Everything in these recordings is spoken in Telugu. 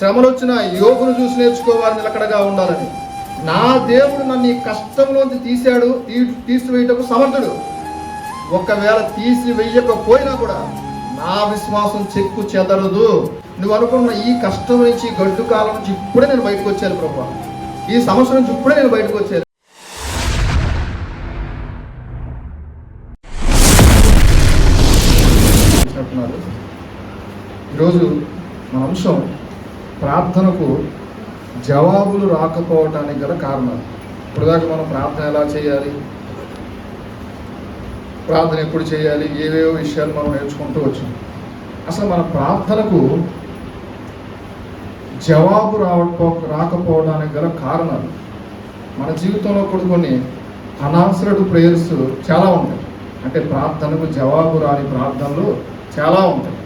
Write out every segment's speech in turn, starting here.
శ్రమలు వచ్చిన యోగును చూసి నేర్చుకోవాలి నిలకడగా ఉండాలని. నా దేవుడు నన్ను ఈ కష్టంలోంచి తీశాడు తీ తీసివేయటకు సమర్థుడు. ఒకవేళ తీసివేయకపోయినా కూడా నా విశ్వాసం చెక్కు చెదరదు. నువ్వు అనుకున్న ఈ కష్టం నుంచి గడ్డు కాలం నుంచి ఇప్పుడే నేను బయటకు వచ్చాను ప్రభా. ఈ సమస్య నుంచి ఇప్పుడే నేను బయటకు వచ్చాను. ఈరోజు మన అంశం ప్రార్థనకు జవాబులు రాకపోవటానికి గల కారణాలు. ఇప్పుడు దాకా మనం ప్రార్థన ఎలా చేయాలి? ప్రార్థన ఎప్పుడు చేయాలి? ఏవేవో విషయాలు మనం నేర్చుకుంటూ వచ్చాం అసలు మన ప్రార్థనకు జవాబు రావటో రాకపోవడానికి గల కారణాలు. మన జీవితంలో కూడా కొన్ని అనాన్సర్డ్ ప్రేయర్స్ చాలా ఉంటాయి. అంటే ప్రార్థనకు జవాబు రాని ప్రార్థనలు చాలా ఉంటాయి.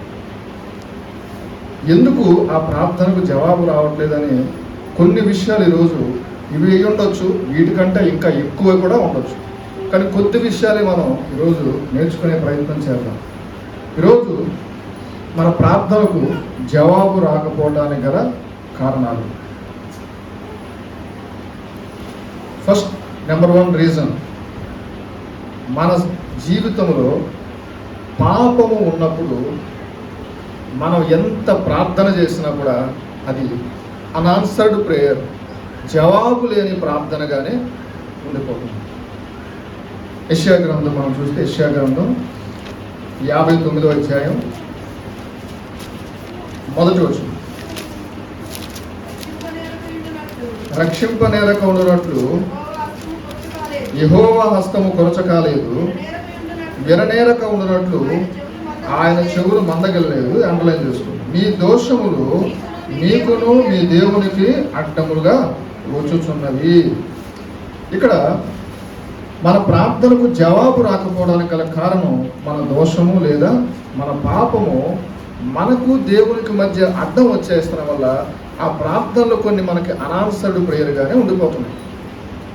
ఎందుకు ఆ ప్రార్థనకు జవాబు రావట్లేదని కొన్ని విషయాలు ఈరోజు ఇవి అయి ఉండొచ్చు వీటికంటే ఇంకా ఎక్కువ కూడా ఉండొచ్చు. కానీ కొద్ది విషయాలే మనం ఈరోజు నేర్చుకునే ప్రయత్నం చేద్దాం. ఈరోజు మన ప్రార్థనకు జవాబు రాకపోవడానికి గల కారణాలు. ఫస్ట్ నెంబర్ వన్ రీజన్ మన జీవితంలో పాపము ఉన్నప్పుడు మనం ఎంత ప్రార్థన చేసినా కూడా అది అన్ఆన్సర్డ్ ప్రేయర్ జవాబు లేని ప్రార్థనగానే ఉండిపోతుంది. యెషయా గ్రంథం మనం చూస్తే యెషయా గ్రంథం యాభై తొమ్మిదో అధ్యాయం మొదటి వచ్చింది రక్షింపనేరక ఉండునట్లు యహోవా హస్తము కొరచకాలేదు విననేరక ఉండునట్లు ఆయన చెవులు మందగలలేదు అండర్లైన్ చేసుకోండి. మీ దోషములు మీకును మీ దేవునికి అడ్డములుగా వచ్చుచున్నవి. ఇక్కడ మన ప్రార్థనకు జవాబు రాకపోవడానికి గల కారణం మన దోషము లేదా మన పాపము మనకు దేవునికి మధ్య అడ్డం వచ్చేస్తున్న వల్ల ఆ ప్రార్థనలు కొన్ని మనకి అనాన్సర్డ్ ప్రేయర్గానే ఉండిపోతున్నాయి.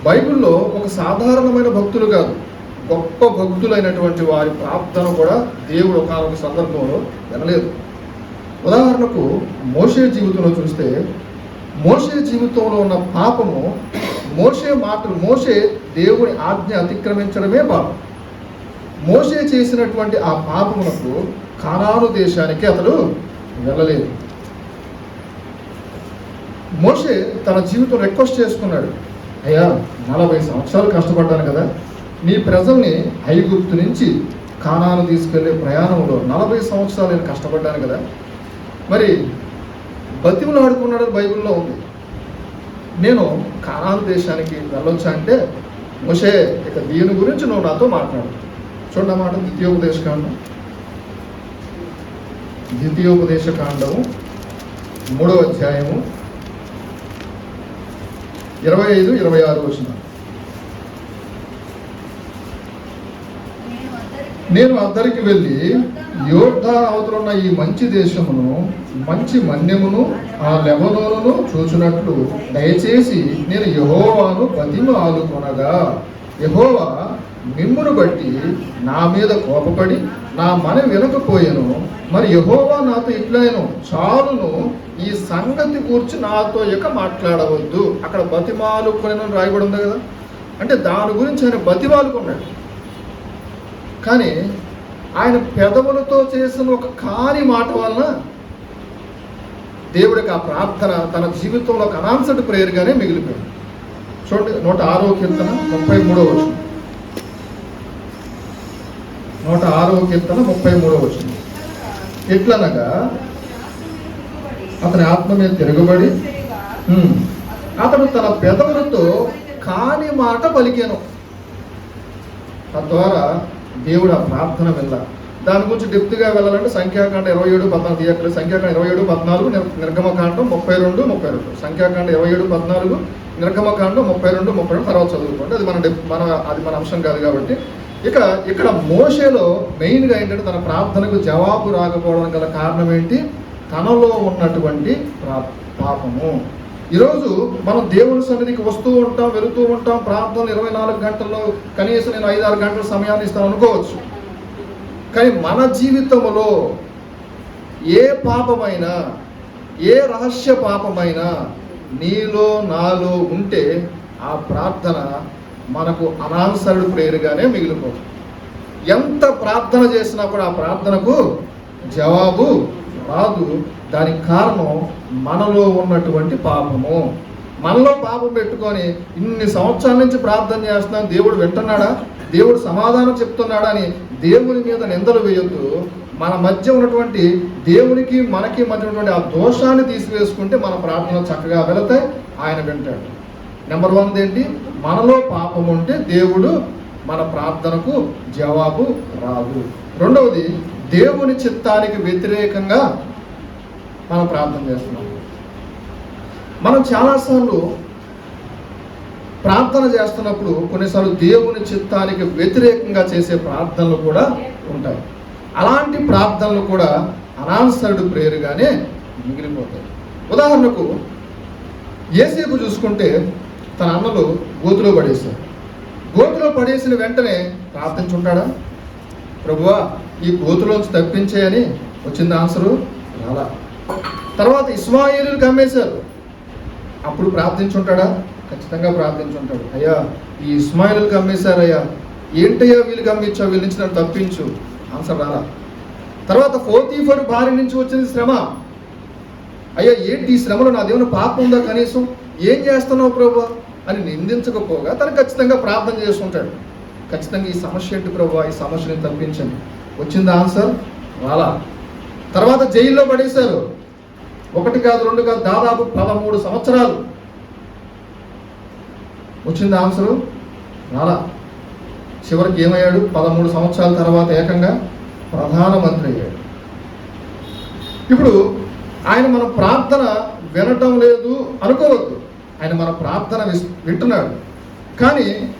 బైబిల్లో ఒక సాధారణమైన భక్తులు కాదు. గొప్ప భక్తులైనటువంటి వారి ప్రార్థన కూడా దేవుడు ఒకనొక సందర్భంలో వినలేదు. ఉదాహరణకు మోషే జీవితంలో చూస్తే మోషే జీవితంలో ఉన్న పాపము మోషే మాటలు మోషే దేవుని ఆజ్ఞ అతిక్రమించడమే పాపం. మోషే చేసినటువంటి ఆ పాపమునకు కానాను దేశానికి అతడు వెళ్ళలేదు. మోషే తన జీవితం రిక్వెస్ట్ చేసుకున్నాడు. అయ్యా నలభై సంవత్సరాలు కష్టపడ్డాను కదా నీ ప్రజల్ని ఐగుప్తు నుంచి కానాను తీసుకెళ్ళే ప్రయాణంలో నలభై సంవత్సరాలు నేను కష్టపడ్డాను కదా. మరి బతిములు ఆడుకున్నాడని బైబిల్లో ఉంది. నేను కానాను దేశానికి వెళ్ళొచ్చా అంటే మోషే ఇక దీని గురించి నువ్వు నాతో మాట్లాడు. చూడండి అన్నమాట ద్వితీయోపదేశ కాండం ద్వితీయోపదేశ కాండము మూడో అధ్యాయము ఇరవై ఐదు ఇరవై ఆరు వచ్చిన నేను అందరికి వెళ్ళి యోధ అవతలున్న ఈ మంచి దేశమును మంచి మన్యమును ఆ లెబనోను చూచినట్లు దయచేసి నేను యహోవాను బతిమ ఆలుకొనగా యహోవా మిమ్మును బట్టి నా మీద కోపపడి నా మన వినకపోయాను మరి యహోవా నాతో ఇట్లైను చాలును ఈ సంగతి కూర్చి నాతో ఇక మాట్లాడవద్దు. అక్కడ బతిమాలుకొని రాయబడి ఉంది కదా? అంటే దాని గురించి ఆయన బతిమాలుకున్నాడు. కానీ ఆయన పెదవులతో చేసిన ఒక కాని మాట వలన దేవుడికి ఆ ప్రార్థన తన జీవితంలో ఒక అనాన్సర్డ్ ప్రేయర్గానే మిగిలిపోయింది. చూడండి నూట ఆరో కీర్తన ముప్పై మూడో వచ్చింది నూట ఆరో కీర్తన ముప్పై మూడో వచ్చింది ఎట్లనగా అతని ఆత్మ మీద తిరగబడి అతను అతడు తన పెదవులతో కాని మాట పలికాను. తద్వారా దేవుడు ఆ ప్రార్థన వెళ్ళ దాని గురించి డెప్త్గా వెళ్ళాలంటే సంఖ్యాకాండ ఇరవై ఏడు పద్నాలుగు తీయక్కర్లేదు. సంఖ్యాకాండ ఇరవై ఏడు పద్నాలుగు నిర్గమకాండం ముప్పై రెండు ముప్పై రెండు. సంఖ్యాకాండ ఇరవై ఏడు పద్నాలుగు నిర్గమకాండం ముప్పై రెండు ముప్పై రెండు తర్వాత చదువుకోండి. అది మన డెప్ మన అది మన అంశం కాదు కాబట్టి. ఇక ఇక్కడ మోషేలో మెయిన్గా ఏంటంటే తన ప్రార్థనకు జవాబు రాకపోవడం గల కారణం ఏంటి? తనలో ఉన్నటువంటి ప్రా- పాపము. ఈరోజు మనం దేవుని సన్నిధికి వస్తూ ఉంటాం వెళుతూ ఉంటాం ప్రార్థనలు ఇరవై నాలుగు గంటల్లో కనీసం నేను ఐదు ఆరు గంటల సమయాన్ని ఇస్తాను అనుకోవచ్చు. కానీ మన జీవితంలో ఏ పాపమైనా ఏ రహస్య పాపమైనా నీలో నాలో ఉంటే ఆ ప్రార్థన మనకు అనాన్సర్డ్ ప్రేయర్గానే మిగిలిపోతుంది. ఎంత ప్రార్థన చేసినా కూడా ఆ ప్రార్థనకు జవాబు రాదు దానికి కారణం మనలో ఉన్నటువంటి పాపము. మనలో పాపం పెట్టుకొని ఇన్ని సంవత్సరాల నుంచి ప్రార్థన చేస్తున్నాం దేవుడు వింటున్నాడా? దేవుడు సమాధానం చెప్తున్నాడా అని దేవుని మీద నిందలు వేయొద్దు. మన మధ్య ఉన్నటువంటి దేవునికి మనకి మధ్య ఉన్నటువంటి ఆ దోషాన్ని తీసివేసుకుంటే మన ప్రార్థనలు చక్కగా వెళతాయి. ఆయన వింటాడు. నెంబర్ వన్ ఏంటి? మనలో పాపం ఉంటే దేవుడు మన ప్రార్థనకు జవాబు రాదు. రెండవది దేవుని చిత్తానికి వ్యతిరేకంగా మనం ప్రార్థన చేస్తున్నాం. మనం చాలాసార్లు ప్రార్థన చేస్తున్నప్పుడు కొన్నిసార్లు దేవుని చిత్తానికి వ్యతిరేకంగా చేసే ప్రార్థనలు కూడా ఉంటాయి. అలాంటి ప్రార్థనలు కూడా అనాన్సర్డ్ ప్రేయర్గానే మిగిలిపోతాయి. ఉదాహరణకు ఏసేపు చూసుకుంటే తన అన్నలు గోతులో పడేశారు. గోతులో పడేసిన వెంటనే ప్రార్థించుంటాడా? ప్రభువా ఈ గోతులోంచి తప్పించేయని వచ్చింది ఆన్సరు రాలా. తర్వాత ఇస్మాయిలు అమ్మేశారు అప్పుడు ప్రార్థించుంటాడా? ఖచ్చితంగా ప్రార్థించుంటాడు. అయ్యా ఈ ఇస్మాయిల్కి అమ్మేశారయ్యా ఏంటయ్యా వీళ్ళకి అమ్మించావు వీళ్ళ నుంచి నన్ను తప్పించు. ఆన్సర్ రాలా. తర్వాత ఫోతీఫర్ భార్య నుంచి వచ్చింది శ్రమ. అయ్యా ఏంటి ఈ శ్రమలో నా దేవుని పాపం ఉందా కనీసం? ఏం చేస్తున్నావు ప్రభు అని నిందించకపోగా తను ఖచ్చితంగా ప్రార్థన చేసుకుంటాడు. ఖచ్చితంగా ఈ సమస్య ఏంటి ప్రభు? ఈ సమస్యని తప్పించండి. వచ్చింది ఆన్సర్? రాలా. తర్వాత జైల్లో పడేశారు. ఒకటి కాదు రెండు కాదు దాదాపు పదమూడు సంవత్సరాలు. వచ్చింది ఆన్సరు? రాలా. చివరికి ఏమయ్యాడు? పదమూడు సంవత్సరాల తర్వాత ఏకంగా ప్రధానమంత్రి అయ్యాడు. ఇప్పుడు ఆయన మన ప్రార్థన వినటం లేదు అనుకోవద్దు. ఆయన మన ప్రార్థన విస్- వింటున్నాడు. కానీ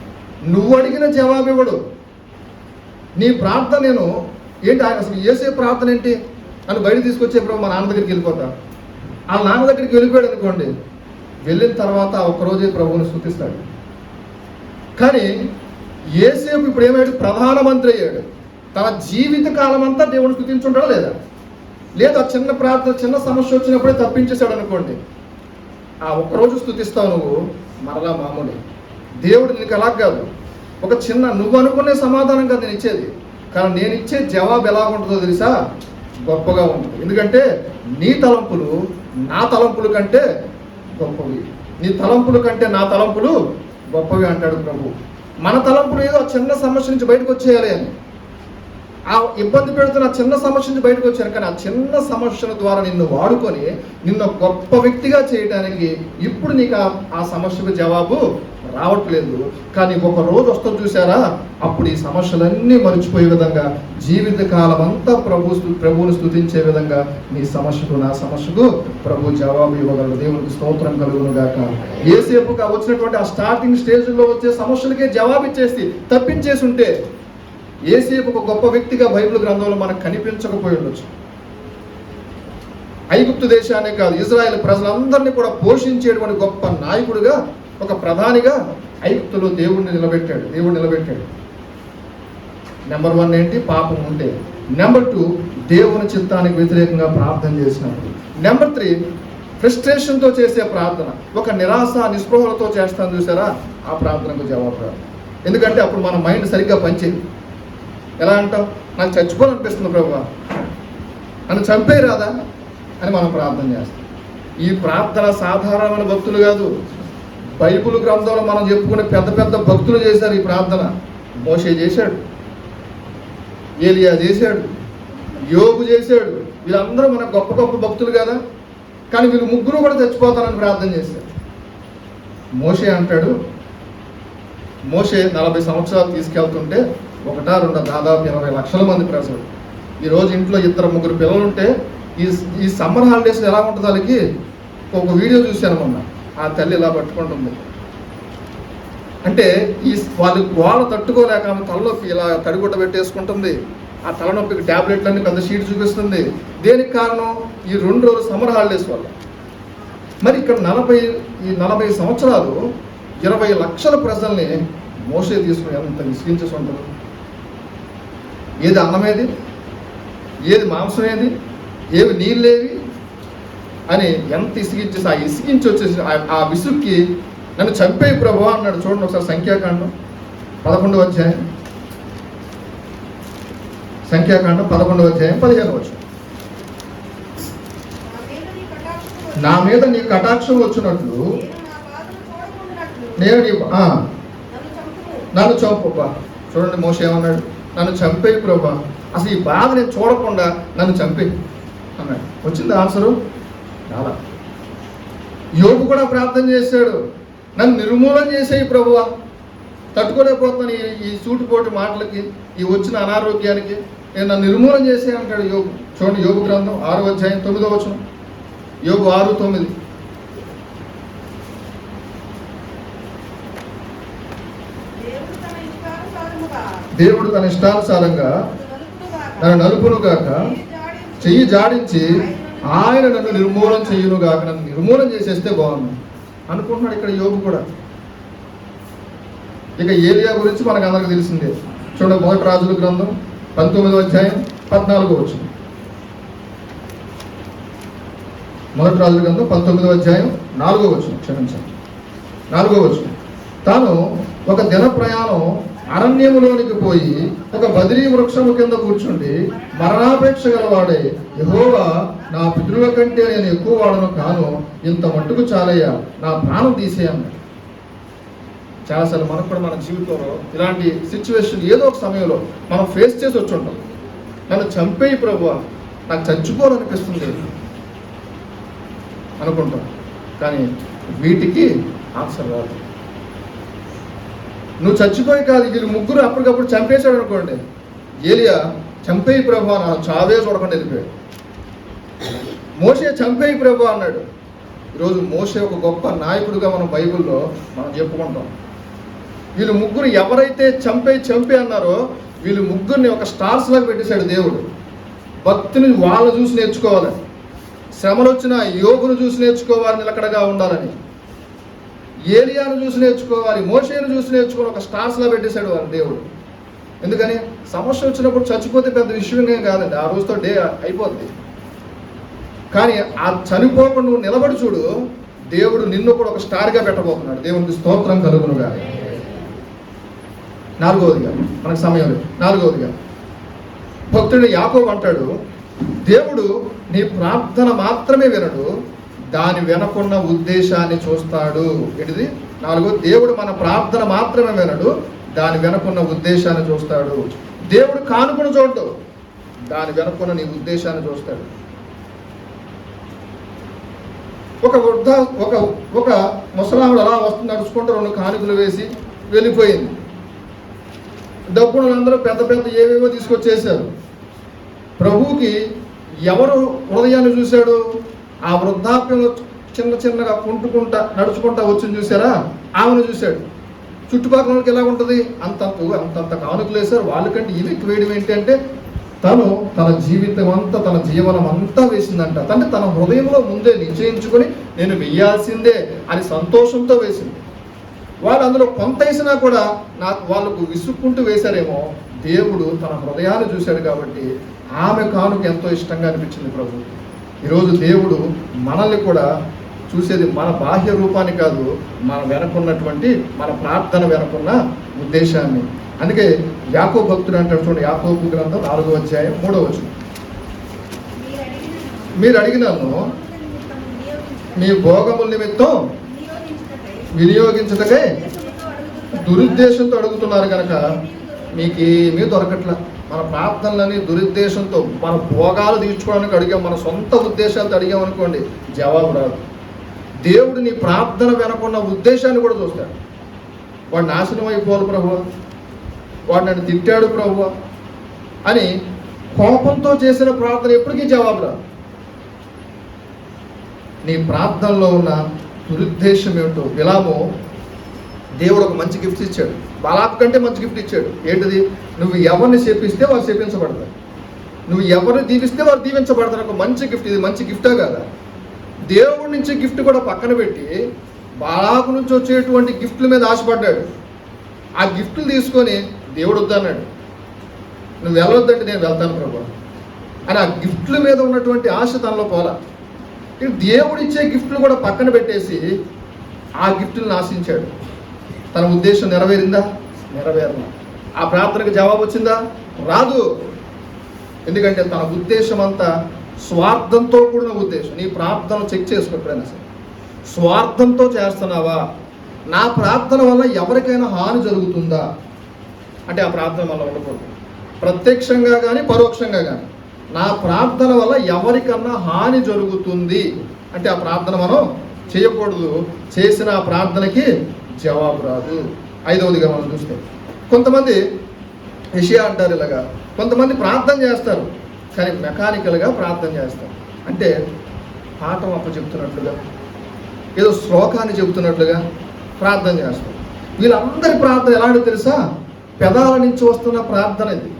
నువ్వు అడిగిన జవాబు ఇవ్వడు. నీ ప్రార్థన నేను ఏంటి ఆయన అసలు చేసే ప్రార్థన ఏంటి? అని బయట తీసుకొచ్చే ప్రభు మా నాన్న దగ్గరికి వెళ్ళిపోతా. ఆ నాన్న దగ్గరికి వెళ్ళిపోయాడు అనుకోండి వెళ్ళిన తర్వాత ఒకరోజే ప్రభువుని స్థుతిస్తాడు. కానీ ఏసేపు ఇప్పుడు ఏమయ్యాడు? ప్రధానమంత్రి అయ్యాడు. తన జీవిత కాలం అంతా దేవుని స్థుతించుంటాడా లేదా? లేదా చిన్న ప్రార్థన చిన్న సమస్య వచ్చినప్పుడే తప్పించేశాడు అనుకోండి ఆ ఒక్కరోజు స్థుతిస్తావు నువ్వు మరలా మామూలు. దేవుడు నీకు అలా కాదు. ఒక చిన్న నువ్వు అనుకునే సమాధానం కాదు నేను ఇచ్చేది. కానీ నేను ఇచ్చే జవాబు ఎలా ఉంటుందో తెలుసా? గొప్పగా ఉంటుంది. ఎందుకంటే నీ తలంపులు నా తలంపుల కంటే గొప్పవి. నీ తలంపుల కంటే నా తలంపులు గొప్పవి అంటాడు ప్రభు. మన తలంపులు ఏదో చిన్న సమస్య నుంచి బయటకు వచ్చేయాలి అని. ఆ ఇబ్బంది పెడుతున్న చిన్న సమస్య నుంచి బయటకు వచ్చాను కానీ ఆ చిన్న సమస్యల ద్వారా నిన్ను వాడుకొని నిన్ను గొప్ప వ్యక్తిగా చేయడానికి ఇప్పుడు నీకు ఆ- సమస్యకు జవాబు రావట్లేదు. కానీ ఒక రోజు వస్తుంది చూసారా అప్పుడు ఈ సమస్యలన్నీ మర్చిపోయే విధంగా జీవితకాలం అంతా ప్రభు ప్రభువుని స్తుతించే విధంగా నీ సమస్యకు నా సమస్యకు ప్రభు జవాబు ఇవ్వగలడు. దేవునికి స్తోత్రం కలుగును గాక. ఏసేపుగా వచ్చినటువంటి ఆ స్టార్టింగ్ స్టేజ్లో వచ్చే సమస్యలకే జవాబు ఇచ్చేసి తప్పించేసి ఉంటే ఏసేపు ఒక గొప్ప వ్యక్తిగా బైబిల్ గ్రంథంలో మనకు కనిపించకపోయి ఉండొచ్చు. ఐగుప్తు దేశానే కాదు ఇజ్రాయెల్ ప్రజలందరినీ కూడా పోషించేటువంటి గొప్ప నాయకుడిగా ఒక ప్రధానిగా ఐగుప్తులో దేవుడిని నిలబెట్టాడు దేవుడు నిలబెట్టాడు. నెంబర్ వన్ ఏంటి? పాపం ఉంటే. నెంబర్ టూ దేవుని చిత్తానికి వ్యతిరేకంగా ప్రార్థన చేసినప్పుడు. నెంబర్ త్రీ ఫ్రస్ట్రేషన్తో చేసే ప్రార్థన. ఒక నిరాశ నిస్పృహలతో చేస్తాను చూసారా? ఆ ప్రార్థనకు జవాబు రాదు ఎందుకంటే అప్పుడు మన మైండ్ సరిగ్గా పనిచేయదు. ఎలా అంటావు? నాకు చచ్చిపోవాలనిపిస్తుంది ప్రభు. నన్ను చంపే రాదా? అని మనం ప్రార్థన చేస్తాం. ఈ ప్రార్థన సాధారణమైన భక్తులు కాదు. బైబుల్ గ్రంథంలో మనం చెప్పుకునే పెద్ద పెద్ద భక్తులు చేశారు ఈ ప్రార్థన. మోషే చేశాడు. ఏలియా చేశాడు. యోగు చేశాడు. వీళ్ళందరూ మన గొప్ప గొప్ప భక్తులు కదా. కానీ వీళ్ళు ముగ్గురు కూడా చచ్చిపోతానని ప్రార్థన చేశారు. మోషే అంటాడు మోషే నలభై సంవత్సరాలు తీసుకెళ్తుంటే ఒకటా రెండో దాదాపు ఇరవై లక్షల మంది ప్రజలు. ఈరోజు ఇంట్లో ఇద్దరు ముగ్గురు పిల్లలు ఉంటే ఈ ఈ సమ్మర్ హాలిడేస్ ఎలా ఉంటుంది వాళ్ళకి ఒక వీడియో చూశాను మొన్న. ఆ తల్లి ఇలా పట్టుకుంటుంది. అంటే ఈ వాళ్ళు గోడ తట్టుకోలేక ఆమె తలనొప్పి ఇలా తడిగుడ్డ పెట్టేసుకుంటుంది. ఆ తలనొప్పికి ట్యాబ్లెట్లన్నీ పెద్ద షీట్ చూపిస్తుంది. దేనికి కారణం? ఈ రెండు రోజులు సమ్మర్ హాలిడేస్ వల్ల. మరి ఇక్కడ నలభై ఈ నలభై సంవత్సరాలు ఇరవై లక్షల ప్రజల్ని మోసే తీసుకుని ఎంత విసిగించేసి ఉంటారు ఏది అన్నమేది ఏది? మాంసం ఏది? ఏవి నీళ్ళేవి అని ఎంత ఇసిగించేసి ఆ ఇసిగించి వచ్చేసి ఆ- విసుక్కి నన్ను చంపే ప్రభు అన్నాడు. చూడండి ఒకసారి సంఖ్యాకాండం పదకొండవ అధ్యాయం. సంఖ్యాకాండం పదకొండవ అధ్యాయం పదిహేను వచ్చు నా మీద నీ కటాక్షం వచ్చినట్లు నేను నన్ను చంపుము. నన్ను చంపబ్బా చూడండి మోస ఏమన్నాడు? నన్ను చంపే ప్రభా. అసలు ఈ బాధ నేను చూడకుండా నన్ను చంపే అన్నాడు. వచ్చింది ఆన్సరు? చాలా యోగు కూడా ప్రార్థన చేశాడు. నన్ను నిర్మూలన చేసేయి ప్రభువా. తట్టుకోలేకపోతున్నాను ఈ ఈ సూటిపోటు మాటలకి ఈ వచ్చిన అనారోగ్యానికి. నేను నన్ను నిర్మూలన చేసే అంటాడు యోగు చూడండి యోగు గ్రంథం ఆరో అధ్యాయం తొమ్మిదో వచనం. యోగు ఆరు తొమ్మిది దేవుడు తన ఇష్టానుసారముగా దేవుడు తన ఇష్టానుసారంగా నన్ను నలుపును గాక చెయ్యి జాడించి ఆయన నన్ను నిర్మూలన చెయ్యునుగాక నన్ను నిర్మూలన చేసేస్తే బాగుంది అనుకుంటున్నాడు ఇక్కడ యోగు కూడా. ఇక ఏలియా గురించి మనకు అందరికి తెలిసిందే. చూడండి మొదటి రాజుల గ్రంథం పంతొమ్మిదో అధ్యాయం పద్నాలుగో వచ్చింది మొదటి రాజుల గ్రంథం పంతొమ్మిదో అధ్యాయం నాలుగో వచ్చిన క్షమించండి. నాలుగో వచ్చిన తాను ఒక దిన ప్రయాణం అరణ్యములోనికి పోయి ఒక బదిరీ వృక్షము కింద కూర్చుండి మరణాపేక్ష గలవాడే యహోవా నా పితృల కంటే నేను ఎక్కువ వాడను కాను ఇంత మట్టుకు చాలయ్యా నా ప్రాణం తీసేయను చాలాసార్లు మనకు కూడా మన జీవితంలో ఇలాంటి సిచ్యువేషన్ ఏదో ఒక సమయంలో మనం ఫేస్ చేసి వచ్చి ఉంటాం. నన్ను చంపేయి ప్రభు నాకు చచ్చిపోవాలనిపిస్తుంది అనుకుంటాం. కానీ వీటికి ఆన్సర్ రాదు. నువ్వు చచ్చిపోయి కాదు వీళ్ళు ముగ్గురు అప్పటికప్పుడు చంపేశాడు అనుకోండి. ఏలియా చంపేయి ప్రభు అని చావే చూడకుండా వెళ్ళిపోయాడు. మోసే చంపేయి ప్రభు అన్నాడు. ఈరోజు మోసే ఒక గొప్ప నాయకుడిగా మనం బైబిల్లో మనం చెప్పుకుంటాం. వీళ్ళు ముగ్గురు ఎవరైతే చంపే చంపే అన్నారో వీళ్ళు ముగ్గురిని ఒక స్టార్స్ లాగా పెట్టేశాడు దేవుడు. భక్తిని వాళ్ళు చూసి నేర్చుకోవాలి. శ్రమలు వచ్చిన యోగును చూసి నేర్చుకోవాలి నిలకడగా ఉండాలని. ఏలియాను చూసి నేర్చుకోవాలి మోషేను చూసి నేర్చుకోవాలి ఒక స్టార్స్లా పెట్టేశాడు వారి దేవుడు. ఎందుకని? సమస్య వచ్చినప్పుడు చచ్చిపోతే పెద్ద విషయం ఏం కాదండి. ఆ రోజుతో డే అయిపోద్ది. కానీ ఆ చనిపోకుండా నువ్వు నిలబడి చూడు దేవుడు నిన్ను కూడా ఒక స్టార్గా పెట్టబోతున్నాడు. దేవునికి స్తోత్రం కలుగునుగా నాలుగవదిగా మనకు సమయం లేదు. నాలుగవదిగా భక్తుడు యాకోబు అంటాడు దేవుడు నీ ప్రార్థన మాత్రమే వినడు దాని వెనకున్న ఉద్దేశాన్ని చూస్తాడు. ఏంటిది? నాలుగో దేవుడు మన ప్రార్థన మాత్రమే వినడు. దాని వెనకున్న ఉద్దేశాన్ని చూస్తాడు. దేవుడు కానుకను చూడడు. దాని వెనకున్న నీ ఉద్దేశాన్ని చూస్తాడు. ఒక వృద్ధ ఒక ఒక ముసలాముడు అలా వస్తుంది నడుచుకుంటూ రెండు కానుకలు వేసి వెళ్ళిపోయింది. డబ్బులు అందరూ పెద్ద పెద్ద ఏవేవో తీసుకొచ్చేసారు ప్రభువుకి ఎవరు హృదయాన్ని చూశాడు? ఆ వృద్ధాప్యంలో చిన్న చిన్నగా కుంటుకుంటా నడుచుకుంటా వచ్చి చూసారా? ఆమెను చూశాడు. చుట్టుపక్కల వాళ్ళకి ఎలా ఉంటుంది? అంతంత అంతంత కానుకలు వేశారు వాళ్ళకంటే ఇది ఎక్కువ వేయడం ఏంటంటే తను తన జీవితం అంతా తన జీవనం అంతా వేసిందంట. అంటే తన హృదయంలో ముందే నిశ్చయించుకొని నేను వేయాల్సిందే అని సంతోషంతో వేసింది. వాళ్ళు అందులో కొంత వేసినా కూడా నాకు వాళ్ళకు విసుక్కుంటూ వేశారేమో. దేవుడు తన హృదయాన్ని చూశాడు కాబట్టి ఆమె కానుక ఎంతో ఇష్టంగా అనిపించింది ప్రభు. ఈరోజు దేవుడు మనల్ని కూడా చూసేది మన బాహ్య రూపాన్ని కాదు మన వెనకున్నటువంటి మన ప్రార్థన వెనకున్న ఉద్దేశాన్ని. అందుకే యాకో భక్తుడు అంటాడు చూడండి యాకోబు గ్రంథం నాలుగో అధ్యాయం మూడో వచ్చిన మీరు అడిగిన అడిగినాను మీ భోగముల నిమిత్తం వినియోగించటకై దురుద్దేశంతో అడుగుతున్నారు కనుక మీకు ఏమీ మన ప్రార్థనలని దురుద్దేశంతో మన భోగాలు తీర్చుకోవడానికి అడిగాం మన సొంత ఉద్దేశాలతో అడిగాం అనుకోండి జవాబు రాదు. దేవుడు నీ ప్రార్థన వినకుండా ఉద్దేశాన్ని కూడా చూస్తాడు. వాడు నాశనం అయిపోవాలి ప్రభు వాడు నన్ను తిట్టాడు ప్రభు అని కోపంతో చేసిన ప్రార్థన ఎప్పటికీ జవాబు రాదు. నీ ప్రార్థనలో ఉన్న దురుద్దేశం ఏమిటో విలామో దేవుడు ఒక మంచి గిఫ్ట్ ఇచ్చాడు. బలాప్ కంటే మంచి గిఫ్ట్ ఇచ్చాడు. ఏంటిది? నువ్వు ఎవరిని చేపిస్తే వారు చేపించబడతారు నువ్వు ఎవరిని దీవిస్తే వారు దీవించబడతారు. ఒక మంచి గిఫ్ట్ ఇది మంచి గిఫ్టే కదా? దేవుడి నుంచి గిఫ్ట్ కూడా పక్కన పెట్టి బాలాకు నుంచి వచ్చేటువంటి గిఫ్ట్ల మీద ఆశపడ్డాడు. ఆ గిఫ్ట్లు తీసుకొని దేవుడు వద్దన్నాడు నువ్వు వెళ్ళొద్దంటే నేను వెళ్తాను ప్రభు. అని ఆ గిఫ్ట్ల మీద ఉన్నటువంటి ఆశ తనలో పోలా. దేవుడిచ్చే గిఫ్ట్లు కూడా పక్కన పెట్టేసి ఆ గిఫ్ట్లను ఆశించాడు తన ఉద్దేశం నెరవేరిందా? నెరవేరను ఆ ప్రార్థనకు జవాబు వచ్చిందా? రాదు. ఎందుకంటే తన ఉద్దేశం అంతా స్వార్థంతో కూడిన ఉద్దేశం. నీ ప్రార్థన చెక్ చేసుకో ఎప్పుడైనా సరే. స్వార్థంతో చేస్తున్నావా? నా ప్రార్థన వల్ల ఎవరికైనా హాని జరుగుతుందా? అంటే ఆ ప్రార్థన వల్ల ఉండకూడదు. ప్రత్యక్షంగా కానీ పరోక్షంగా కానీ నా ప్రార్థన వల్ల ఎవరికన్నా హాని జరుగుతుంది. అంటే ఆ ప్రార్థన మనం చేయకూడదు. చేసిన ఆ ప్రార్థనకి జవాబు రాదు. ఐదవదిగా మనం చూస్తే కొంతమంది విషయా అంటారు ఇలాగా కొంతమంది ప్రార్థన చేస్తారు కానీ మెకానికల్గా ప్రార్థన చేస్తారు. అంటే పాఠం అప్పచెప్తున్నట్లుగా ఏదో శ్లోకాన్ని చెబుతున్నట్లుగా ప్రార్థన చేస్తారు. వీళ్ళందరి ప్రార్థన ఎలాంటి తెలుసా? పెదాల నుంచి వస్తున్న ప్రార్థన ఇది.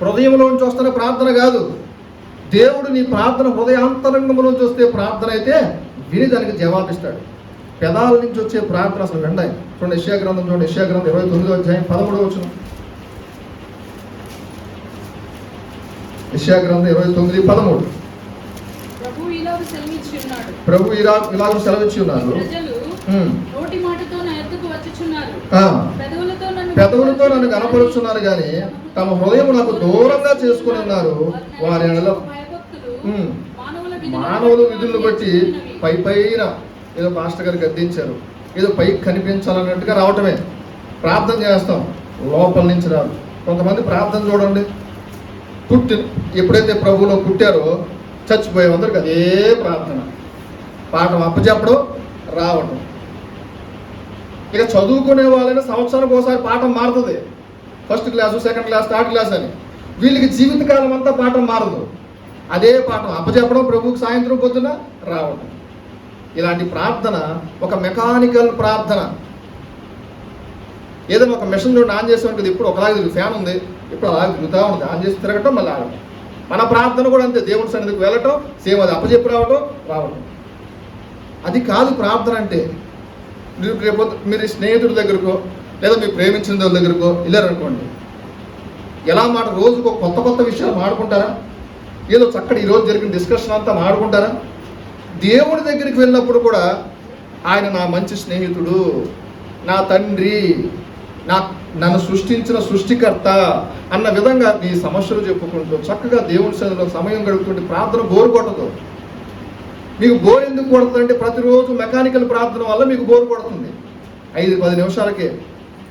హృదయంలో నుంచి వస్తున్న ప్రార్థన కాదు. దేవుడు నీ ప్రార్థన హృదయాంతరంగంలో చూస్తే ప్రార్థన అయితే విని దానికి జవాబిస్తాడు. పెదాల నుంచి వచ్చే ప్రార్థన అసలు వెండాయి చూడండి యెషయా గ్రంథం చూడండి యెషయా గ్రంథం ఇరవై తొమ్మిదో అధ్యాయం పదమూడవ వచ్చిన యెషయా గ్రంథం ఇరవై తొమ్మిది పదమూడు. ప్రభు ఇలా ఇలాగ సెలవిచ్చి ఉన్నారు పెదవులతో నన్ను కనపరుస్తున్నారు కానీ తమ హృదయం నాకు దూరంగా చేసుకుని ఉన్నారు వారి మానవుల విధులను బట్టి పై పైన ఏదో మాస్టర్ గారు గద్దించారు. ఏదో పైకి కనిపించాలన్నట్టుగా రావటమే. ప్రార్థన చేస్తాం. లోపల నుంచి రాదు. కొంతమంది ప్రార్థన చూడండి. పుట్టి ఎప్పుడైతే ప్రభువులో పుట్టారో చచ్చిపోయే అందరికి అదే ప్రార్థన. పాఠం అప్పచెప్పడం రావటం. ఇక చదువుకునే వాళ్ళైనా సంవత్సరానికి ఒకసారి పాఠం మారుతుంది. First class second class third class అని. వీళ్ళకి జీవితకాలం అంతా పాఠం మారదు. అదే పాఠం అప్పచెప్పడం ప్రభువుకి సాయంత్రం పొద్దున రావడం ఇలాంటి ప్రార్థన ఒక మెకానికల్ ప్రార్థన. ఏదైనా ఒక మిషన్ చూడండి ఆన్ చేసి ఉంటుంది ఇప్పుడు ఒకలాగా తిరుగు ఫ్యాన్ ఉంది ఇప్పుడు అలాగే తిరుగుతూ ఉంది ఆన్ చేసి తిరగటం మళ్ళీ ఆడటం మన ప్రార్థన కూడా అంతే దేవుడి సన్నిధికి వెళ్ళటం సేమ్ అది అప్పచెప్పి రావటం రావటం. అది కాదు ప్రార్థన అంటే. మీరు రేపు మీరు స్నేహితుడి దగ్గరకో లేదా మీరు ప్రేమించిన వాళ్ళ దగ్గరకో వెళ్ళారనుకోండి ఎలా మాట రోజుకో కొత్త కొత్త విషయాలు మాడుకుంటారా? ఏదో చక్కటి ఈరోజు జరిగిన డిస్కషన్ అంతా మాడుకుంటారా? దేవుడి దగ్గరికి వెళ్ళినప్పుడు కూడా ఆయన నా మంచి స్నేహితుడు నా తండ్రి నా నన్ను సృష్టించిన సృష్టికర్త అన్న విధంగా నీ సమస్యలు చెప్పుకుంటూ చక్కగా దేవుడి సన్నిధిలో సమయం గడుపుతుంటే ప్రార్థన బోరు కొట్టదు. మీకు బోర్ ఎందుకు కొడుతుంది అంటే ప్రతిరోజు మెకానికల్ ప్రార్థన వల్ల మీకు బోర్ కొడుతుంది. ఐదు పది నిమిషాలకే.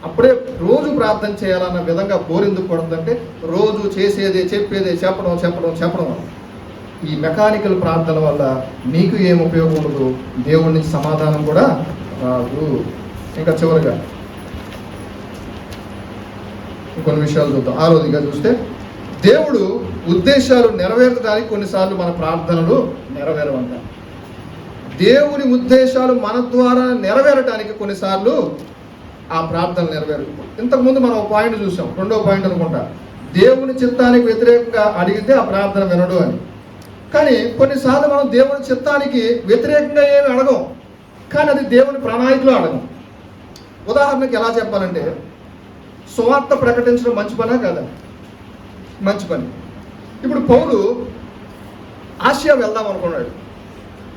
అప్పుడే రోజు ప్రార్థన చేయాలన్న విధంగా బోర్ ఎందుకు కొడుతుందంటే రోజు చేసేదే చెప్పేదే చెప్పడం చెప్పడం చెప్పడం వల్ల. ఈ మెకానికల్ ప్రార్థన వల్ల నీకు ఏం ఉపయోగం ఉండదు? దేవుడి నుంచి సమాధానం కూడా రాదు. ఇంకా చివరిగా కొన్ని విషయాలు చూద్దాం. ఆరోదిగా చూస్తే దేవుడు ఉద్దేశాలు నెరవేర్చడానికి కొన్నిసార్లు మన ప్రార్థనలు నెరవేరవంట. దేవుని ఉద్దేశాలు మన ద్వారా నెరవేరటానికి కొన్నిసార్లు ఆ ప్రార్థన నెరవేరు. ఇంతకుముందు మనం ఒక పాయింట్ చూసాం. రెండో పాయింట్ అనుకుంటా. దేవుని చిత్తానికి వ్యతిరేకంగా అడిగితే ఆ ప్రార్థన వినడు అని. కానీ కొన్నిసార్లు మనం దేవుని చిత్తానికి వ్యతిరేకంగా ఏమి అడగం. కానీ అది దేవుని ప్రణాళికలో అడగం. ఉదాహరణకి ఎలా చెప్పాలంటే సువార్త ప్రకటించడం మంచి పనా కదా? మంచి పని. ఇప్పుడు పౌలు ఆసియా వెళ్దాం అనుకున్నాడు.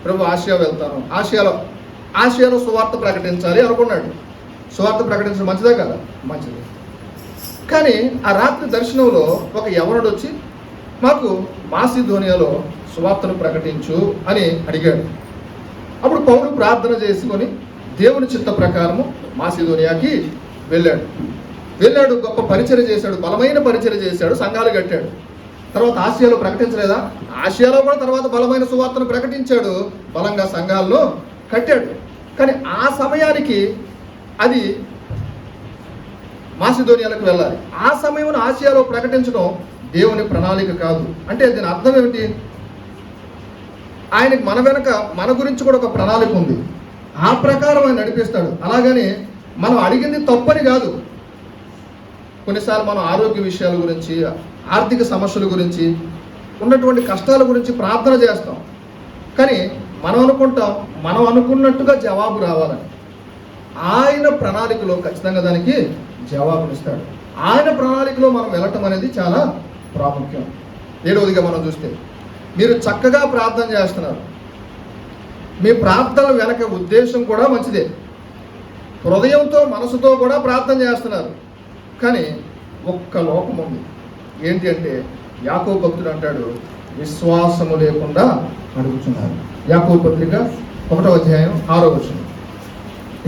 ప్రభు ఆసియా వెళ్తాను. ఆసియాలో ఆసియాలో సువార్త ప్రకటించాలి అనుకున్నాడు. సువార్త ప్రకటించడం మంచిదా కదా? మంచిది. కానీ ఆ రాత్రి దర్శనంలో ఒక యవనుడు వచ్చి మాకు మాసిధోనియాలో సువార్తను ప్రకటించు అని అడిగాడు. అప్పుడు పౌరుడు ప్రార్థన చేసుకొని దేవుని చిత్త ప్రకారము మాసిదోనియాకి వెళ్ళాడు. వెళ్ళాడు గొప్ప పరిచయం చేశాడు బలమైన పరిచయం చేశాడు సంఘాలు కట్టాడు. తర్వాత ఆసియాలో ప్రకటించలేదా? ఆసియాలో కూడా తర్వాత బలమైన సువార్తను ప్రకటించాడు బలంగా సంఘాల్లో కట్టాడు. కానీ ఆ సమయానికి అది మాసిధోనియాలకు వెళ్ళాలి. ఆ సమయంలో ఆసియాలో ప్రకటించడం దేవుని ప్రణాళిక కాదు. అంటే దీని అర్థం ఏమిటి? ఆయనకి మన వెనక మన గురించి కూడా ఒక ప్రణాళిక ఉంది. ఆ ప్రకారం ఆయన నడిపిస్తాడు. అలాగని మనం అడిగింది తప్పని కాదు. కొన్నిసార్లు మనం ఆరోగ్య విషయాల గురించి ఆర్థిక సమస్యల గురించి ఉన్నటువంటి కష్టాల గురించి ప్రార్థన చేస్తాం. కానీ మనం అనుకుంటాం మనం అనుకున్నట్టుగా జవాబు రావాలని. ఆయన ప్రణాళికలో ఖచ్చితంగా దానికి జవాబునిస్తాడు ఆయన ప్రణాళికలో మనం వెళ్ళటం అనేది చాలా ప్రాముఖ్యం. ఏడవదిగా మనం చూస్తే మీరు చక్కగా ప్రార్థన చేస్తున్నారు. మీ ప్రార్థన వెనక ఉద్దేశం కూడా మంచిదే. హృదయంతో మనసుతో కూడా ప్రార్థన చేస్తున్నారు. కానీ ఒక్క లోపం ఉంది. ఏంటి అంటే యాకో భక్తుడు అంటాడు విశ్వాసము లేకుండా అడుగుతున్నారు యాకో పత్రిక ఒకటో అధ్యాయం ఆరో వచనం.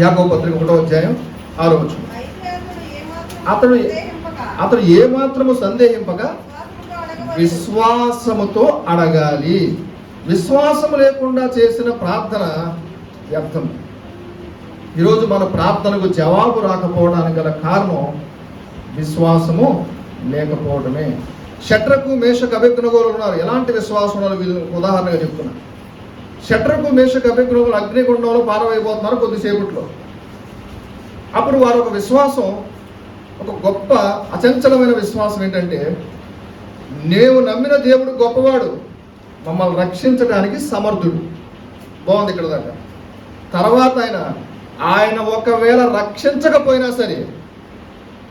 యాకో పత్రిక ఒకటో అధ్యాయం ఆరో వచనం. అయితే అతడు అతడు ఏమాత్రము సందేహింపగా విశ్వాసముతో అడగాలి. విశ్వాసం లేకుండా చేసిన ప్రార్థన వ్యర్థం. ఈరోజు మన ప్రార్థనకు జవాబు రాకపోవడానికి గల కారణం విశ్వాసము లేకపోవడమే. షట్రకు మేషకు అభిజ్ఞగోలు ఉన్నారు. ఎలాంటి విశ్వాసం ఉన్నారు వీళ్ళు ఉదాహరణగా చెప్తున్నా. షట్రకు మేషకు అభిజ్ఞగోలు అగ్నిగుండంలో పారవైపోతున్నారు కొద్దిసేపట్లో. అప్పుడు వారు ఒక విశ్వాసం ఒక గొప్ప అచంచలమైన విశ్వాసం ఏంటంటే నేను నమ్మిన దేవుడు గొప్పవాడు. మమ్మల్ని రక్షించడానికి సమర్థుడు. బాగుంది ఇక్కడ దాకా. తర్వాత ఆయన ఆయన ఒకవేళ రక్షించకపోయినా సరే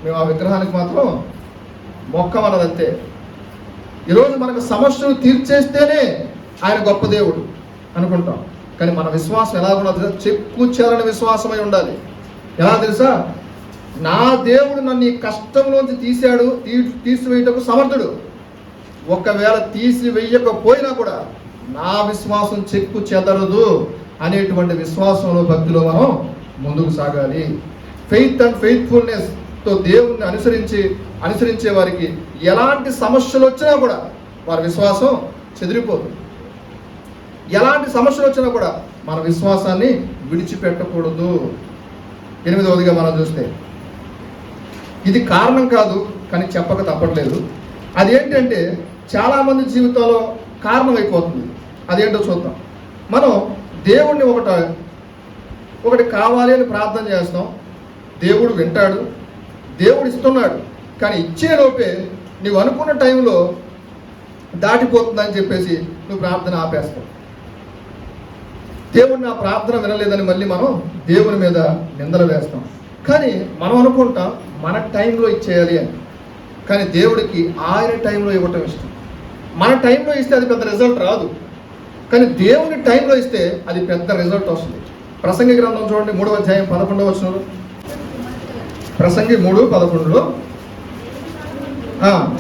మేము ఆ విగ్రహానికి మాత్రం మొక్కమన్నదంతే ఈరోజు మనకు సమస్యలు తీర్చేస్తేనే ఆయన గొప్ప దేవుడు అనుకుంటాం. కానీ మన విశ్వాసం ఎలా ఉండాలి చెప్పు చేరని విశ్వాసమై ఉండాలి. ఎలా తెలుసా? నా దేవుడు నన్ను ఈ కష్టంలోంచి తీశాడు తీ తీసివేయటకు సమర్థుడు. ఒకవేళ తీసివేయకపోయినా కూడా నా విశ్వాసం చెక్కు చెదరదు అనేటువంటి విశ్వాసంలో భక్తిలో మనం ముందుకు సాగాలి. ఫెయిత్ అండ్ ఫెయిత్ఫుల్నెస్తో దేవుణ్ణి అనుసరించి అనుసరించే వారికి ఎలాంటి సమస్యలు వచ్చినా కూడా వారి విశ్వాసం చెదిరిపోదు. ఎలాంటి సమస్యలు వచ్చినా కూడా మన విశ్వాసాన్ని విడిచిపెట్టకూడదు. ఎనిమిదవదిగా మనం చూస్తే ఇది కారణం కాదు కానీ చెప్పక తప్పట్లేదు. అదేంటంటే చాలామంది జీవితంలో కారణమైపోతుంది. అదేంటో చూద్దాం. మనం దేవుణ్ణి ఒకట ఒకటి కావాలి అని ప్రార్థన చేస్తాం. దేవుడు వింటాడు దేవుడు ఇస్తున్నాడు. కానీ ఇచ్చేలోపే నువ్వు అనుకున్న టైంలో దాటిపోతుందని చెప్పేసి నువ్వు ప్రార్థన ఆపేస్తావు. దేవుడు నా ప్రార్థన వినలేదని మళ్ళీ మనం దేవుని మీద నిందలు వేస్తాం. కానీ మనం అనుకుంటాం మన టైంలో ఇచ్చేయాలి అని. కానీ దేవుడికి ఆయన టైంలో ఇవ్వటం ఇష్టం. మన టైంలో ఇస్తే అది పెద్ద రిజల్ట్ రాదు. కానీ దేవుని టైంలో ఇస్తే అది పెద్ద రిజల్ట్ వస్తుంది. ప్రసంగి గ్రంథం చూడండి మూడవ అధ్యాయం పదకొండవ వచనంలో ప్రసంగి మూడు పదకొండులో.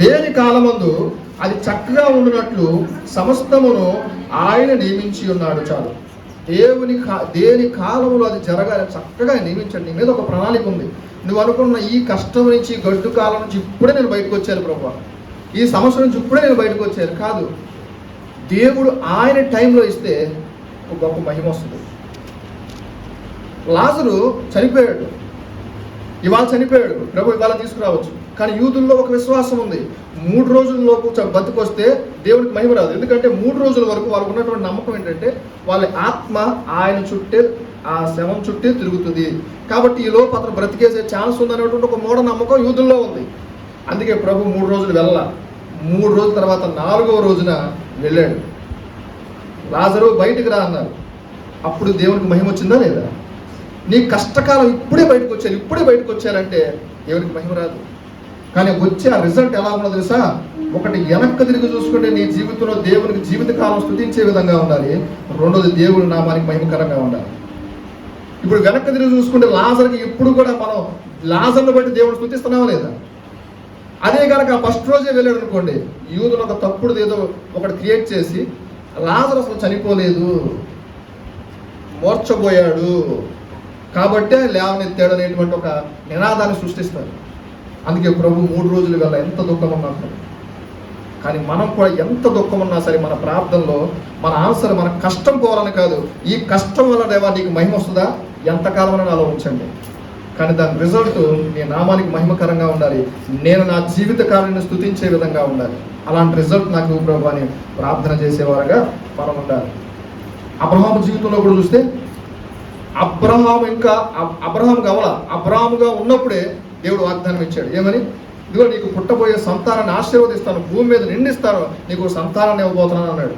దేని కాలమందు అది చక్కగా ఉండినట్లు సమస్తమును ఆయన నియమించి ఉన్నాడు చాలు. దేవుని కా- దేని కాలంలో అది జరగాలి చక్కగా నియమించండి. నీ మీద ఒక ప్రణాళిక ఉంది. నువ్వు అనుకున్న ఈ కష్టం నుంచి గడ్డు కాలం నుంచి ఇప్పుడే నేను బయటకు వచ్చాను ప్రభావ ఈ సమస్య నుంచి ఇప్పుడే నేను బయటకు వచ్చాను. కాదు దేవుడు ఆయన టైంలో ఇస్తే ఒక గొప్ప మహిమ వస్తుంది. లాజరు చనిపోయాడు. ఇవాళ చనిపోయాడు. ప్రభు ఇవాళ తీసుకురావచ్చు. కానీ యూదుల్లో ఒక విశ్వాసం ఉంది. మూడు రోజుల్లోపు చ- బతికొస్తే దేవుడికి మహిమ రాదు. ఎందుకంటే మూడు రోజుల వరకు వాళ్ళకు ఉన్నటువంటి నమ్మకం ఏంటంటే వాళ్ళ ఆత్మ ఆయన చుట్టే ఆ శవం చుట్టే తిరుగుతుంది. కాబట్టి ఈ లోపు అతను బ్రతికేసే ఛాన్స్ ఉందనేటువంటి ఒక మూఢ నమ్మకం యూదుల్లో ఉంది. అందుకే ప్రభు మూడు రోజులు వెళ్ళ మూడు రోజుల తర్వాత నాలుగవ రోజున వెళ్ళాడు. లాజరు బయటికి రా అన్నారు. అప్పుడు దేవునికి మహిమ వచ్చిందా లేదా? నీ కష్టకాలం ఇప్పుడే బయటకు వచ్చారు ఇప్పుడే బయటకు వచ్చారంటే దేవునికి మహిమ రాదు. కానీ వచ్చే ఆ రిజల్ట్ ఎలా ఉన్నది తెలుసా? ఒకటి వెనక్కి తిరిగి చూసుకుంటే నీ జీవితంలో దేవునికి జీవితకాలం స్థుతించే విధంగా ఉండాలి. రెండోది దేవుడి నామానికి మహిమకరంగా ఉండాలి. ఇప్పుడు వెనక్కి తిరిగి చూసుకుంటే లాజర్కి ఇప్పుడు కూడా మనం లాజర్ను బట్టి దేవుడు స్థుతిస్తున్నావా లేదా? అదే కనుక ఫస్ట్ రోజే వెళ్ళాడు అనుకోండి యూదులు ఒక తప్పుడు ఏదో ఒకటి క్రియేట్ చేసి లాజర్ అసలు చనిపోలేదు మోర్చబోయాడు కాబట్టే లేవనెత్తాడు అనేటువంటి ఒక నినాదాన్ని సృష్టిస్తారు. అందుకే ప్రభు మూడు రోజులు వల్ల ఎంత దుఃఖం ఉన్నా సరే. కానీ మనం కూడా ఎంత దుఃఖం ఉన్నా సరే మన ప్రార్థనలో మన ఆన్సర్ మన కష్టం పోవాలని కాదు. ఈ కష్టం వల్ల దేవా నీకు మహిమ వస్తుందా? ఎంతకాలం నాలో ఉంచండి. కానీ దాని రిజల్ట్ నీ నామానికి మహిమకరంగా ఉండాలి. నేను నా జీవిత కాలాన్ని స్థుతించే విధంగా ఉండాలి. అలాంటి రిజల్ట్ నాకు ప్రభు అని ప్రార్థన చేసేవారుగా మనం ఉండాలి అబ్రహాం జీవితంలో కూడా చూస్తే అబ్రహాం ఇంకా అబ్రహాం గవల అబ్రహాముగా ఉన్నప్పుడే దేవుడు వాగ్దానం ఇచ్చాడు. ఏమని? ఇదిగో నీకు పుట్టబోయే సంతానాన్ని ఆశీర్వదిస్తాను. భూమి మీద నిండిస్తాను. నీకు సంతానాన్ని ఇవ్వబోతున్నాను అన్నాడు.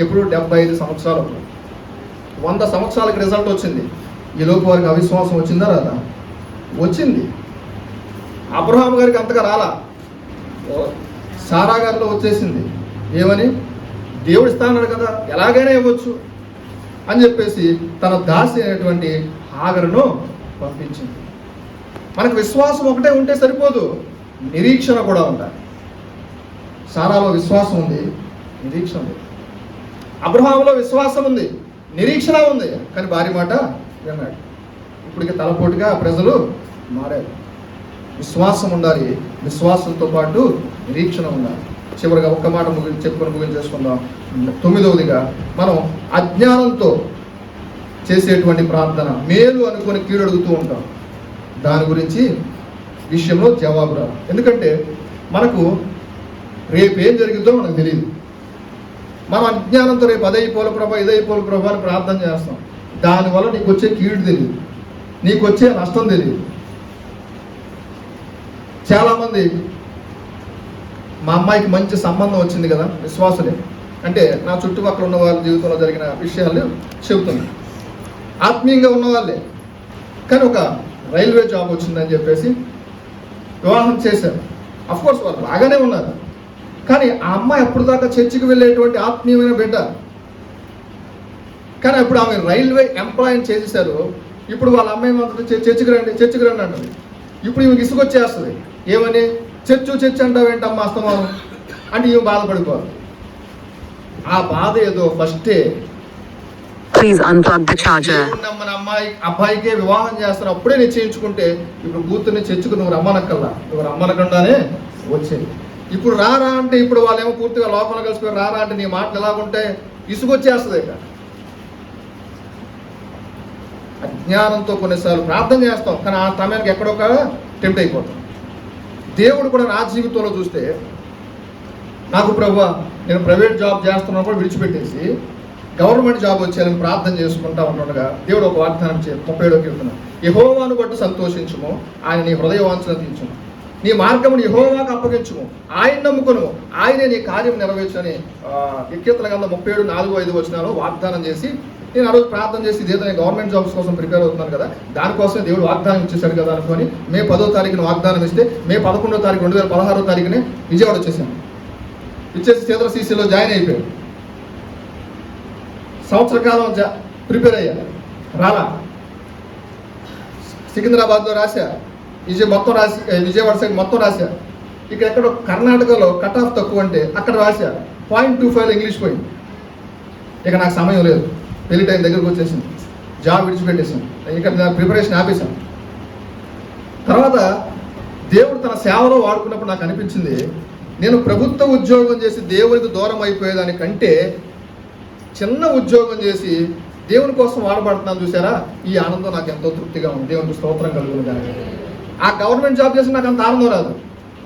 ఎప్పుడు డెబ్బై ఐదు సంవత్సరాలు. వంద సంవత్సరాలకి రిజల్ట్ వచ్చింది. ఈ లోపు వారికి అవిశ్వాసం వచ్చిందా రాదా? వచ్చింది. అబ్రహాం గారికి అంతగా రాలా. సారా గారిలో వచ్చేసింది. ఏమని? దేవుడు ఇస్తానన్నాడు కదా ఎలాగైనా ఇవ్వచ్చు అని చెప్పేసి తన దాసి అయినటువంటి హాగరును పంపించింది. మనకు విశ్వాసం ఒకటే ఉంటే సరిపోదు నిరీక్షణ కూడా ఉండాలి. సారాలో విశ్వాసం ఉంది నిరీక్షణ ఉంది. అబ్రహాంలో విశ్వాసం ఉంది నిరీక్షణ ఉంది కానీ భార్య మాట విన్నాడు ఇప్పటికి తలపోటుగా ప్రజలు మారారు. విశ్వాసం ఉండాలి. విశ్వాసంతో పాటు నిరీక్షణ ఉండాలి. చివరిగా ఒక్క మాట ముగించి చెప్పుకొని ముగించేసుకుందాం. తొమ్మిదవదిగా మనం అజ్ఞానంతో చేసేటువంటి ప్రార్థన మేలు అనుకొని కీడు అడుగుతూ ఉంటాం. దాని గురించి విషయంలో జవాబు రా ఎందుకంటే మనకు రేపు ఏం జరిగిందో మనకు తెలియదు మనం అజ్ఞానంతో రేపు అదైపోల ప్రభా ఇదైపోల ప్రభా అని ప్రార్థన చేస్తాం. దానివల్ల నీకు వచ్చే కీడు తెలియదు నీకు వచ్చే నష్టం తెలియదు చాలామంది మా అమ్మాయికి మంచి సంబంధం వచ్చింది కదా విశ్వాసులే. అంటే నా చుట్టుపక్కల ఉన్న వాళ్ళ జీవితంలో జరిగిన విషయాలు చెబుతున్నాను ఆత్మీయంగా ఉన్నవాళ్ళే కానీ ఒక రైల్వే జాబ్ వచ్చిందని చెప్పేసి వివాహం చేశారు. కోర్స్ వాళ్ళు బాగానే ఉన్నారు. కానీ ఆ అమ్మాయి అప్పుడు దాకా చర్చికి వెళ్ళేటువంటి ఆత్మీయమైన బిడ్డ. కానీ అప్పుడు ఆమె రైల్వే ఎంప్లాయ్ చేసేసారు ఇప్పుడు వాళ్ళ అమ్మాయి మాత్రం చర్చ- చర్చికి రండి చర్చికి రండి అంటుంది. ఇప్పుడు ఈమెకి ఇసుకొచ్చేస్తుంది ఏమని? చర్చు చర్చ్ అంటావు ఏంటమ్మా అస్తమానం? అంటే ఈమె బాధపడిపోవాలి. ఆ బాధ ఏదో ఫస్టే మన అమ్మాయి అబ్బాయికే వివాహం చేస్తారు అప్పుడే నిశ్చయించుకుంటే ఇప్పుడు కూతుర్ని చర్చకు నువ్వు రమ్మనక్కల్లా నువ్వు రమ్మనకుండానే వచ్చేది. ఇప్పుడు రారా అంటే ఇప్పుడు వాళ్ళేమో పూర్తిగా లోపల కలిసిపోయి రారా అంటే నీ మాటలు ఎలాగుంటే ఇసుకొచ్చేస్తుంది ఇక. అజ్ఞానంతో కొన్నిసార్లు ప్రార్థన చేస్తాం కానీ ఆ సమయానికి ఎక్కడొక టెంప్ట్ అయిపోతాం. దేవుడు కూడా నా జీవితంలో చూస్తే నాకు ప్రభు నేను ప్రైవేట్ జాబ్ చేస్తున్నప్పుడు విడిచిపెట్టేసి గవర్నమెంట్ జాబ్ వచ్చేయాలని ప్రార్థన చేసుకుంటా ఉండగా దేవుడు ఒక వాగ్దానం చే ముప్పై ఏడో కీర్తన యహోవాను బట్టి సంతోషించుము ఆయన నీ హృదయ వాంఛన తీర్చుము. నీ మార్గమును యహోవాకు అప్పగించుము. ఆయన నమ్ముకును. ఆయనే నీ కార్యం నెరవేర్చని కీర్తన గంధ ముప్పై ఏడు నాలుగు ఐదు వచ్చినాలో వాగ్దానం చేసి నేను ఆ రోజు ప్రార్థన చేసి ఇదేదో నేను గవర్నమెంట్ జాబ్స్ కోసం ప్రిపేర్ అవుతున్నాను కదా దానికోసమే దేవుడు వాగ్దానం ఇచ్చేశాడు కదా అనుకొని మే పదో తారీఖున వాగ్దానం ఇస్తే మే పదకొండో తారీఖు రెండు వేల పదహారో తారీఖునే విజయవాడ వచ్చేసాను ఇచ్చేసి సీతల సీసీలో జాయిన్ అయిపోయాడు సంవత్సర కాలం ప్రిపేర్ అయ్యా. రాలా. సికింద్రాబాద్లో రాశా. విజయ మొత్తం రాసి ఏ, విజయవాడ సైడ్ మొత్తం రాశారు ఇక ఎక్కడో కర్ణాటకలో కట్ ఆఫ్ తక్కువ అంటే అక్కడ రాశారు పాయింట్ టూ ఫైవ్ ఇంగ్లీష్ పోయింది ఇక నాకు సమయం లేదు. పెళ్ళి టైం దగ్గరకు వచ్చేసింది. జాబ్ విడిచిపెట్టేసాం ఇక ప్రిపరేషన్ ఆపేశాం తర్వాత దేవుడు తన సేవలో వాడుకున్నప్పుడు నాకు అనిపించింది నేను ప్రభుత్వ ఉద్యోగం చేసి దేవునికి దూరం అయిపోయేదానికంటే చిన్న ఉద్యోగం చేసి దేవుని కోసం వాడబడుతున్నాను చూసారా? ఈ ఆనందం నాకు ఎంతో తృప్తిగా ఉంది. దేవునికి స్తోత్రం కలుగుతుంది ఆ గవర్నమెంట్ జాబ్ చేసి నాకు అంత ఆనందం రాదు.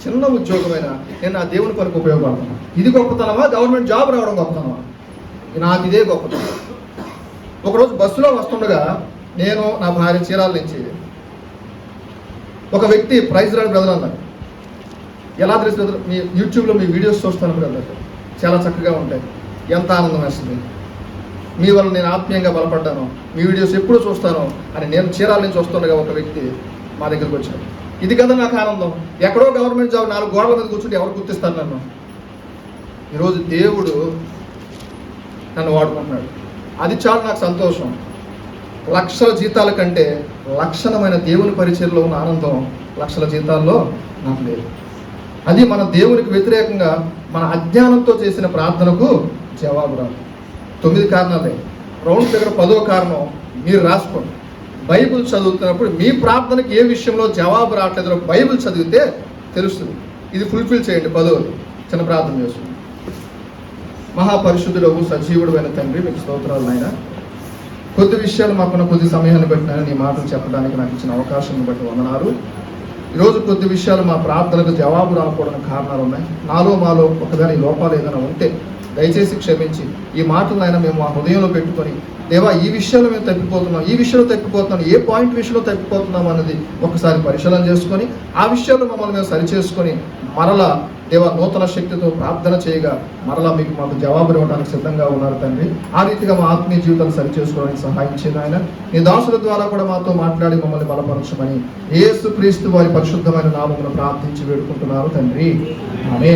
చిన్న ఉద్యోగమైన నేను నా దేవుని కొరకు ఉపయోగపడుతున్నాను ఇది గొప్పతనమా? గవర్నమెంట్ జాబ్ రావడం గొప్పతనమా? నాకు ఇదే గొప్పతనం. ఒకరోజు బస్సులో వస్తుండగా నేను నా భార్య చీరాల నుంచి ఒక వ్యక్తి ప్రైజ్ రాని బ్రదర్ అన్నారు. ఎలా తెలుసు బ్రదర్? మీ యూట్యూబ్లో మీ వీడియోస్ చూస్తాను బ్రదర్. చాలా చక్కగా ఉంటాయి. ఎంత ఆనందం వేస్తుంది. మీ వల్ల నేను ఆత్మీయంగా బలపడ్డాను. మీ వీడియోస్ ఎప్పుడు చూస్తాను అని నేను చీరాల నుంచి వస్తుండగా ఒక వ్యక్తి మా దగ్గరికి వచ్చాడు ఇది కదా నాకు ఆనందం. ఎక్కడో గవర్నమెంట్ జాబ్ నాలుగు గోడల మీద కూర్చుంటే ఎవరు గుర్తిస్తారు నన్ను? ఈరోజు దేవుడు నన్ను వాడుకుంటున్నాడు. అది చాలు నాకు సంతోషం. లక్షల జీతాల కంటే లక్షణమైన దేవుని పరిచయంలో ఉన్న ఆనందం లక్షల జీతాల్లో నాకు లేదు. అది మన దేవునికి వ్యతిరేకంగా మన అజ్ఞానంతో చేసిన ప్రార్థనకు జవాబు రాదు. తొమ్మిది కారణాలే. రౌండ్ దగ్గర పదో కారణం మీరు రాసుకోండి. బైబిల్ చదువుతున్నప్పుడు మీ ప్రార్థనకి ఏ విషయంలో జవాబు రావట్లేదో బైబిల్ చదివితే తెలుస్తుంది. ఇది ఫుల్ఫిల్ చేయండి పదోది చిన్న ప్రార్థన చేస్తుంది మహాపరిశుద్ధుడు సజీవుడు అయిన తండ్రి మీకు స్తోత్రాలు నాయన. కొద్ది విషయాలు మాకున్న కొద్ది సమయాన్ని బట్టి నీ మాటలు చెప్పడానికి నాకు ఇచ్చిన అవకాశాన్ని బట్టి వందనాలు. ఈరోజు కొద్ది విషయాలు మా ప్రార్థనకు జవాబు రాకపోవడానికి కారణాలు ఉన్నాయి. నాలో మాలో ఒకదాని లోపాలు ఏదైనా ఉంటే దయచేసి క్షమించి. ఈ మాటలను అయినా మేము మా హృదయంలో పెట్టుకొని దేవా ఈ విషయంలో మేము తప్పిపోతున్నాం ఈ విషయంలో తప్పిపోతున్నాం ఏ పాయింట్ విషయంలో తప్పిపోతున్నాం అన్నది ఒకసారి పరిశీలన చేసుకొని ఆ విషయాలు మమ్మల్ని మేము సరిచేసుకొని మరలా దేవ నూతన శక్తితో ప్రార్థన చేయగా మరలా మీకు మాకు జవాబులు ఇవ్వడానికి సిద్ధంగా ఉన్నారు తండ్రి. ఆ రీతిగా మా ఆత్మీయ జీవితాలు సరిచేసుకోవడానికి సహాయించింది ఆయన. నీ దాసుల ద్వారా కూడా మాతో మాట్లాడి మమ్మల్ని బలపరచమని ఏసు క్రీస్తు వారి పరిశుద్ధమైన నామమును ప్రార్థించి వేడుకుంటున్నారు తండ్రి. ఆమె